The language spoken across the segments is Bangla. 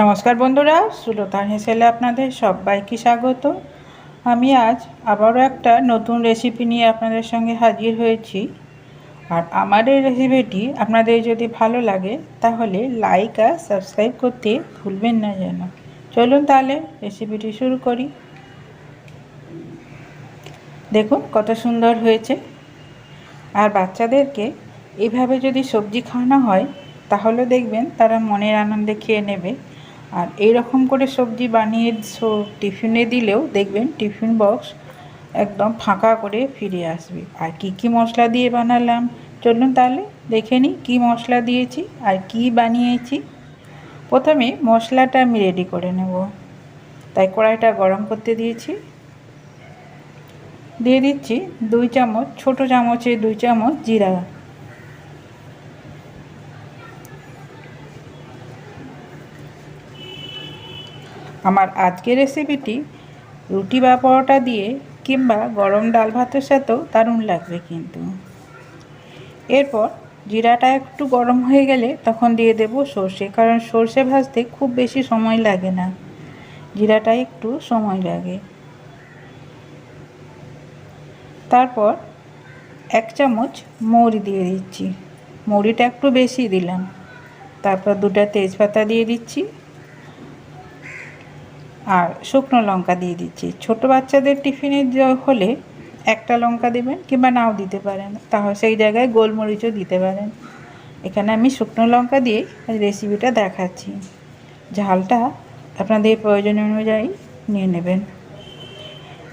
নমস্কার বন্ধুরা সুলতান হেসেলে আপনাদের সবাইকে স্বাগত। আমি আজ আবারও একটা নতুন রেসিপি নিয়ে আপনাদের সঙ্গে হাজির হয়েছি। আর আমার এই রেসিপিটি আপনাদের যদি ভালো লাগে, তাহলে লাইক আর সাবস্ক্রাইব করতে ভুলবেন না যেন। চলুন তাহলে রেসিপিটি শুরু করি। দেখুন কত সুন্দর হয়েছে। আর বাচ্চাদেরকে এভাবে যদি সবজি খাওয়ানো হয়, তাহলে দেখবেন তারা মনের আনন্দে খেয়ে নেবে। আর এই রকম করে সবজি বানিয়ে টিফিনে দিলেও দেখবেন টিফিন বক্স একদম ফাঁকা করে ফিরে আসবে। আর কি কি মশলা দিয়ে বানালাম? চলুন তাহলে দেখে নিই কী মশলা দিয়েছি আর কি বানিয়েছি। প্রথমে মশলাটা আমি রেডি করে নেব। তাই কড়াইটা গরম করতে দিয়েছি। দিয়ে দিচ্ছি দুই চামচ, ছোট চামচে দুই চামচ জিরা আমার আজকের রেসিপিটি রুটি বা পরোটা দিয়ে কিংবা গরম ডাল ভাতের সাথেও দারুণ লাগবে কিন্তু। এরপর জিরাটা একটু গরম হয়ে গেলে তখন দিয়ে দেব সর্ষে, কারণ সর্ষে ভাজতে খুব বেশি সময় লাগে না। জিরাটা একটু সময় লাগে। তারপর এক চামচ মৌরি দিয়ে দিচ্ছি। মৌরিটা একটু বেশি দিলাম। তারপর দুটা তেজপাতা দিয়ে দিচ্ছি। আর শুকনো লঙ্কা দিয়ে দিচ্ছি। ছোট বাচ্চাদের টিফিনে হলে একটা লঙ্কা দেবেন কিংবা নাও দিতে পারেন। তাহলে সেই জায়গায় গোলমরিচও দিতে পারেন। এখানে আমি শুকনো লঙ্কা দিয়ে রেসিপিটা দেখাচ্ছি। ঝালটা আপনাদের প্রয়োজন অনুযায়ী নিয়ে নেবেন।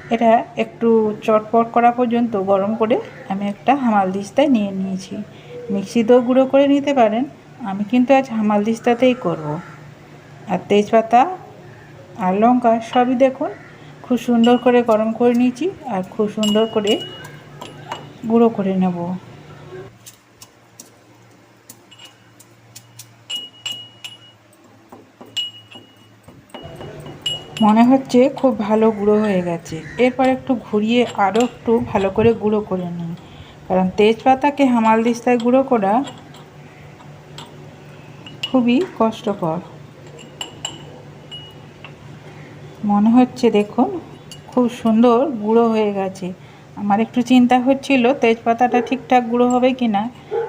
এটা একটু চটপট করা পর্যন্ত গরম করে আমি একটা হামাল দিস্তায় নিয়ে নিয়েছি। মিক্সিতেও গুঁড়ো করে নিতে পারেন। আমি কিন্তু আজ হামাল দিস্তাতেই করব। আর তেজপাতা আর লঙ্কা সবই দেখুন, খুব সুন্দর করে গরম করে নিয়েছি আর খুব সুন্দর করে গুঁড়ো করে নেব। মনে হচ্ছে খুব ভালো গুঁড়ো হয়ে গেছে। এরপর একটু ঘুরিয়ে আরও একটু ভালো করে গুঁড়ো করে নিই। কারণ তেজপাতাকে হামাল দিস্তায় গুঁড়ো করা খুবই কষ্টকর। মনে হচ্ছে দেখুন, খুব সুন্দর গুঁড়ো হয়ে গেছে। আমার একটু চিন্তা হচ্ছিল তেজপাতাটা ঠিকঠাক গুঁড়ো হবে কি না,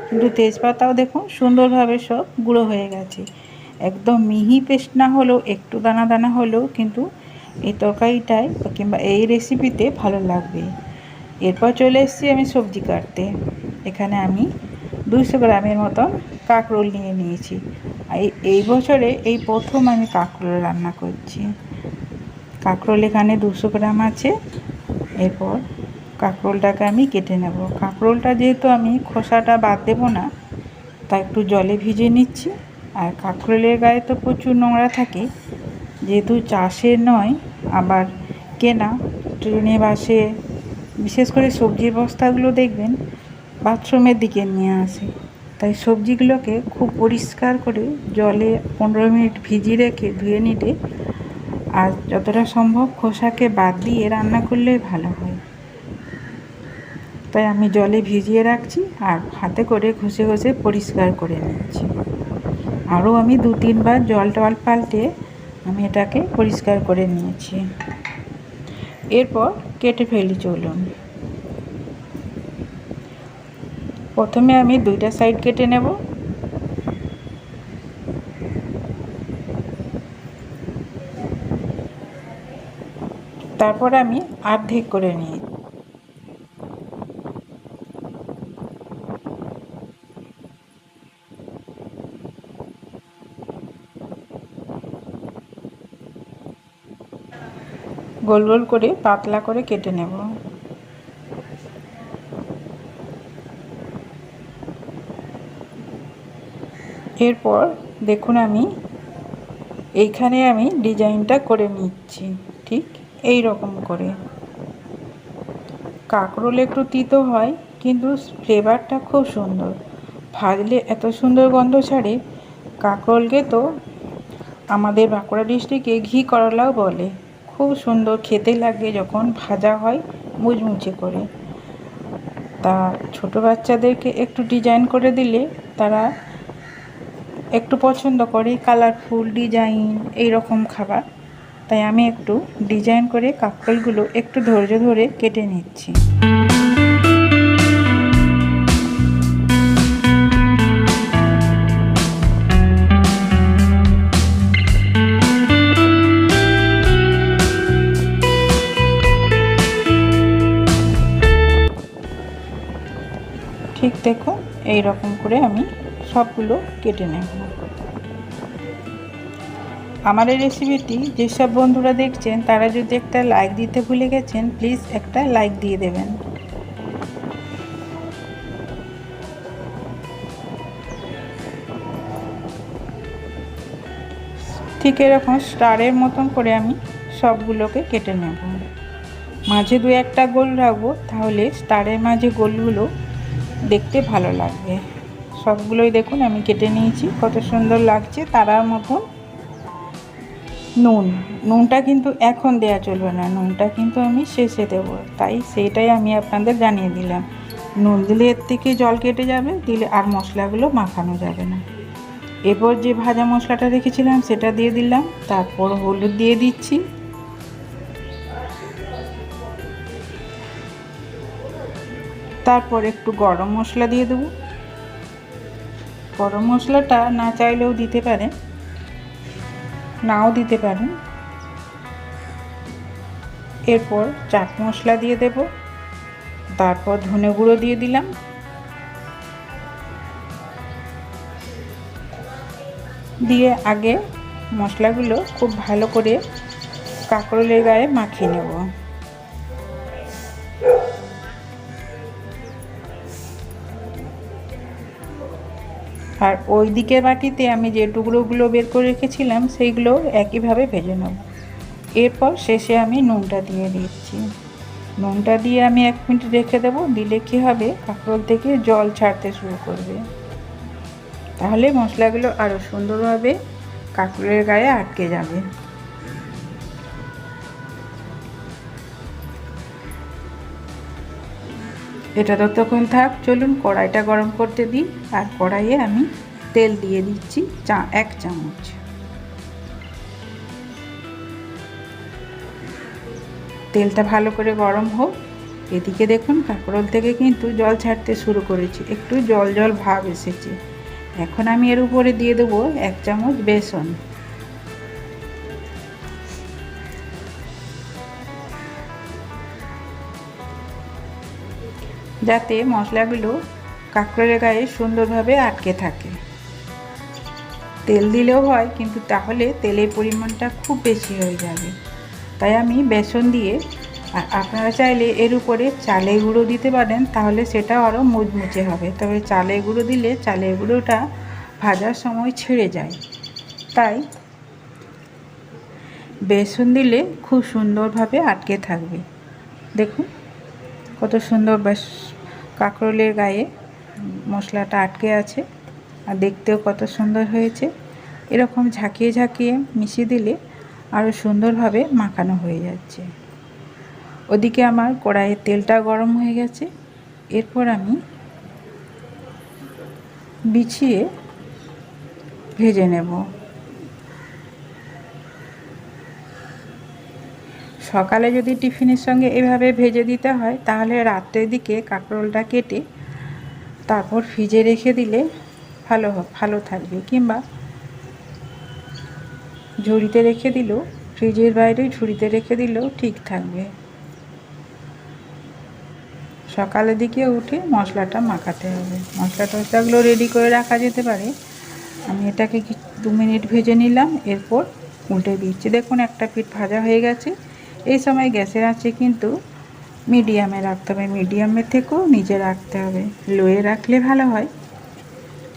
কিন্তু তেজপাতাও দেখুন সুন্দরভাবে সব গুঁড়ো হয়ে গেছে। একদম মিহি পেস্ট না হলেও, একটু দানা দানা হলেও কিন্তু এই তরকারিটায় কিংবা এই রেসিপিতে ভালো লাগবে। এরপর চলে এসেছি আমি সবজি কাটতে। এখানে আমি দুশো গ্রামের মতন কাঁকরোল নিয়ে নিয়েছি। এই বছরে এই প্রথম আমি কাঁকরোল রান্না করছি। কাঁকরোল এখানে দুশো গ্রাম আছে। এরপর কাঁকরোলটাকে আমি কেটে নেব। কাঁকরোলটা যেহেতু আমি খোসাটা বাদ দেবো না, তা একটু জলে ভিজে নিচ্ছি। আর কাঁকরোলের গায়ে তো প্রচুর নোংরা থাকে, যেহেতু চাষের নয়, আবার কেনা, ট্রেনে, বাসে, বিশেষ করে সবজির বস্তাগুলো দেখবেন, বাথরুমের দিকে নিয়ে আসে। তাই সবজিগুলোকে খুব পরিষ্কার করে জলে পনেরো মিনিট ভিজিয়ে রেখে ধুয়ে নিতে আর যতটা সম্ভব খোসাকে বাদ দিয়ে রান্না করলে ভালো হয়। তাই আমি জলে ভিজিয়ে রাখছি আর হাতে করে ঘষে ঘষে পরিষ্কার করে নিচ্ছি। আরও আমি দু তিনবার জল টল পাল্টে আমি এটাকে পরিষ্কার করে নিয়েছি। এরপর কেটে ফেলি চলুন। প্রথমে আমি দুইটা সাইড কেটে নেব। তারপর আমি অর্ধেক করে নিই। গোল গোল করে পাতলা করে কেটে নেব। এরপর দেখুন আমি এইখানে আমি ডিজাইনটা করে নিচ্ছি। এই রকম করে। কাঁকরোল একটু তিতো হয়, কিন্তু ফ্লেভারটা খুব সুন্দর। ভাজলে এত সুন্দর গন্ধ ছাড়ে, কাঁকরোলকে তো আমাদের বাঁকুড়া ডিস্ট্রিক্টে ঘি করলাও বলে। খুব সুন্দর খেতে লাগে যখন ভাজা হয় মুচমুচে করে। তা ছোট বাচ্চাদেরকে একটু ডিজাইন করে দিলে তারা একটু পছন্দ করে কালারফুল ডিজাইন এই রকম খাবার। তাই আমি একটু ডিজাইন করে কাঁকরোলগুলো একটু ধৈর্য ধরে কেটে নিচ্ছি। ঠিক দেখো এই রকম করে আমি সবগুলো কেটে নেব। আমার এই রেসিপিটি যেসব বন্ধুরা দেখছেন, তারা যদি একটা লাইক দিতে ভুলে গেছেন প্লিজ একটা লাইক দিয়ে দেবেন। ঠিক এরকম স্টারের মতন করে আমি সবগুলোকে কেটে নেব। মাঝে দু একটা গোল রাখব, তাহলে স্টারের মাঝে গোলগুলো দেখতে ভালো লাগবে। সবগুলোই দেখুন, আমি কেটে নিয়েছি। কত সুন্দর লাগছে, তারার মতন নুন। নুনটা কিন্তু এখন দেয়া চলবে না। নুনটা কিন্তু আমি শেষে দেব। তাই সেইটাই আমি আপনাদের জানিয়ে দিলাম। নুন দিলে এর থেকে জল কেটে যাবে, দিলে আর মশলাগুলো মাখানো যাবে না। এরপর যে ভাজা মশলাটা রেখেছিলাম, সেটা দিয়ে দিলাম। তারপর হলুদ দিয়ে দিচ্ছি। তারপর একটু গরম মশলা দিয়ে দেবো। গরম মশলাটা না চাইলেও দিতে পারেন। নাও দিতে পারেন। এরপর চাট মশলা দিয়ে দেব। তারপর ধনে গুঁড়ো দিয়ে দিলাম। দিয়ে আগে মশলাগুলো খুব ভালো করে কাঁকরোলের গায়ে মাখিয়ে নেব। আর ওই দিকের বাটিতে আমি যে টুকরোগুলো বের করে রেখেছিলাম, সেইগুলো একইভাবে ভেজে নেব। এরপর শেষে আমি নুনটা দিয়ে দিচ্ছি। নুনটা দিয়ে আমি এক মিনিট রেখে দেব, দিলে কী হবে? কাঁকরোল থেকে জল ছাড়তে শুরু করবে। তাহলে মশলাগুলো আরও সুন্দরভাবে কাঁকরোলের গায়ে আটকে যাবে। এটা ততক্ষণ থাক, চলুন কড়াইটা গরম করতে দিই। আর কড়াইয়ে আমি তেল দিয়ে দিচ্ছি চা, এক চামচ। তেলটা ভালো করে গরম হোক। এদিকে দেখুন, কাঁকরোল থেকে কিন্তু জল ছাড়তে শুরু করেছি। একটু জল জল ভাব এসেছে। এখন আমি এর উপরে দিয়ে দেবো এক চামচ বেসন। যাতে মশলাগুলো কাঁকড়ের গায়ে সুন্দরভাবে আটকে থাকে। তেল দিলেও হয়, কিন্তু তাহলে তেলের পরিমাণটা খুব বেশি হয়ে যাবে। তাই আমি বেসন দিয়ে, আর আপনারা চাইলে এর উপরে চালের গুঁড়ো দিতে পারেন, তাহলে সেটা আরও মুচমুচে হবে। তবে চালের গুঁড়ো দিলে চালের গুঁড়োটা ভাজার সময় ছেড়ে যায়। তাই বেসন দিলে খুব সুন্দরভাবে আটকে থাকবে। দেখুন। কত সুন্দর বেশ কাঁকরোলের গায়ে মশলাটা আটকে আছে আর দেখতেও কত সুন্দর হয়েছে। এরকম ঝাঁকিয়ে ঝাঁকিয়ে মিশিয়ে দিলে আরও সুন্দরভাবে মাখানো হয়ে যাচ্ছে। ওদিকে আমার কড়াইয়ের তেলটা গরম হয়ে গেছে। এরপর আমি বিছিয়ে ভেজে নেব। সকালে যদি টিফিনের সঙ্গে এভাবে ভেজে দিতে হয়, তাহলে রাত্রের দিকে কাঁকরোলটা কেটে তারপর ফ্রিজে রেখে দিলে ভালো ভালো থাকবে। কিংবা ঝুড়িতে রেখে দিলেও ফ্রিজের বাইরে ঝুড়িতে রেখে দিলেও ঠিক থাকবে। সকালের দিকে উঠে মশলাটা মাখাতে হবে। মশলা টশলাগুলো রেডি করে রাখা যেতে পারে। আমি এটাকে দু মিনিট ভেজে নিলাম, এরপর উল্টে দিচ্ছি। দেখুন, একটা পিঠ ভাজা হয়ে গেছে। এই সময় গ্যাসের আঁচে কিন্তু মিডিয়ামে রাখতে হবে। মিডিয়ামের থেকেও নিজে রাখতে হবে। লোয়ে রাখলে ভালো হয়।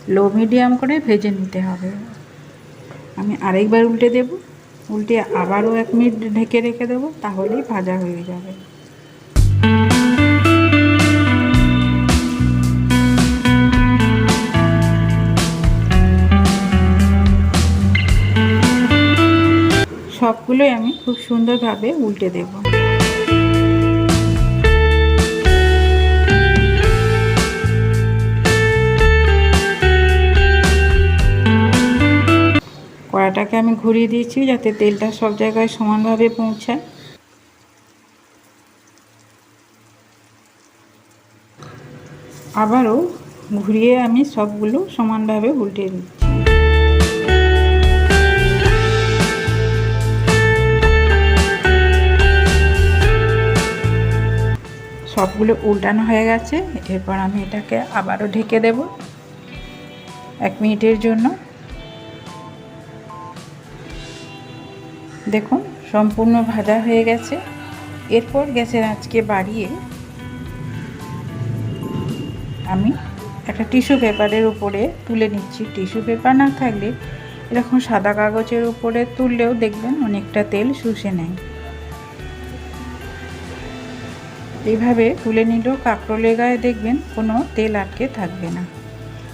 লো মিডিয়াম করে ভেজে নিতে হবে। আমি আরেকবার উল্টে দেব। উল্টে আবারও এক মিনিট ঢেকে রেখে দেবো, তাহলেই ভাজা হয়ে যাবে। সবগুলোই আমি খুব সুন্দরভাবে উল্টে দেব। কড়াটাকে আমি ঘুরিয়ে দিয়েছি যাতে তেলটা সব জায়গায় সমানভাবে পৌঁছায়। আবারও ঘুরিয়ে আমি সবগুলো সমানভাবে উল্টে দিচ্ছি। সবগুলো উল্টানো হয়ে গেছে। এরপর আমি এটাকে আবারও ঢেকে দেব এক মিনিটের জন্য। দেখুন, সম্পূর্ণ ভাজা হয়ে গেছে। এরপর গ্যাসের আজকে বাড়িয়ে আমি একটা টিস্যু পেপারের উপরে তুলে নিচ্ছি। টিস্যু পেপার না থাকলে এরকম সাদা কাগজের উপরে তুললেও দেখবেন অনেকটা তেল শুষে নেয়। এইভাবে তুলে নিলেও কাঁকরোলের গায়ে দেখবেন কোনো তেল আটকে থাকবে না।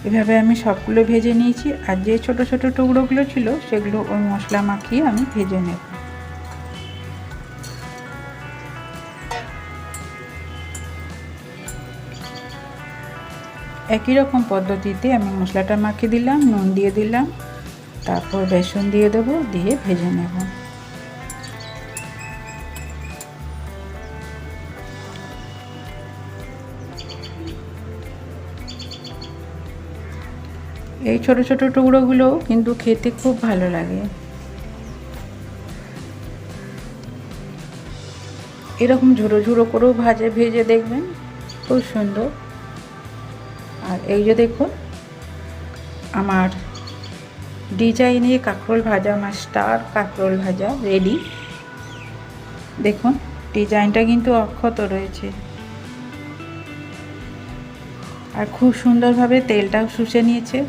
এভাবে আমি সবগুলো ভেজে নিয়েছি, আর যে ছোট ছোট টুকরোগুলো ছিল সেগুলো ওই মশলা মাখিয়ে আমি ভেজে নেব। একই রকম পদ্ধতিতে আমি মশলাটা মাখিয়ে দিলাম, নুন দিয়ে দিলাম, তারপর বেসন দিয়ে দেবো, দিয়ে ভেজে নেব। এই ছোট ছোট টুকরোগুলো কিন্তু খেতে খুব ভালো লাগে। এরকম ঝুড়ো ঝুড়ো করেও ভাজে ভেজে দেখবেন, খুব সুন্দর। আর এই যে দেখুন, আমার ডিজাইনে কাঁকরোল ভাজা, আমার স্টার কাঁকরোল ভাজা রেডি। দেখুন, ডিজাইনটা কিন্তু অক্ষত রয়েছে। আর খুব সুন্দরভাবে তেলটাও শুষে নিয়েছে।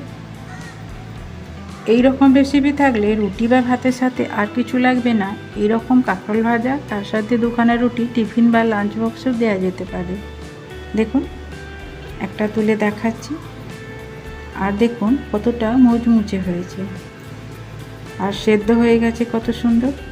এই রকম রেসিপি থাকলে রুটি বা ভাতের সাথে আর কিছু লাগবে না। এই রকম কাঁকরোল ভাজা, তার সাথে দুখানা রুটি, টিফিন বা লাঞ্চ বক্সেও দেওয়া যেতে পারে। দেখুন, একটা তুলে দেখাচ্ছি। আর দেখুন কতটা মুচমুচে হয়েছে। আর সেদ্ধ হয়ে গেছে কত সুন্দর।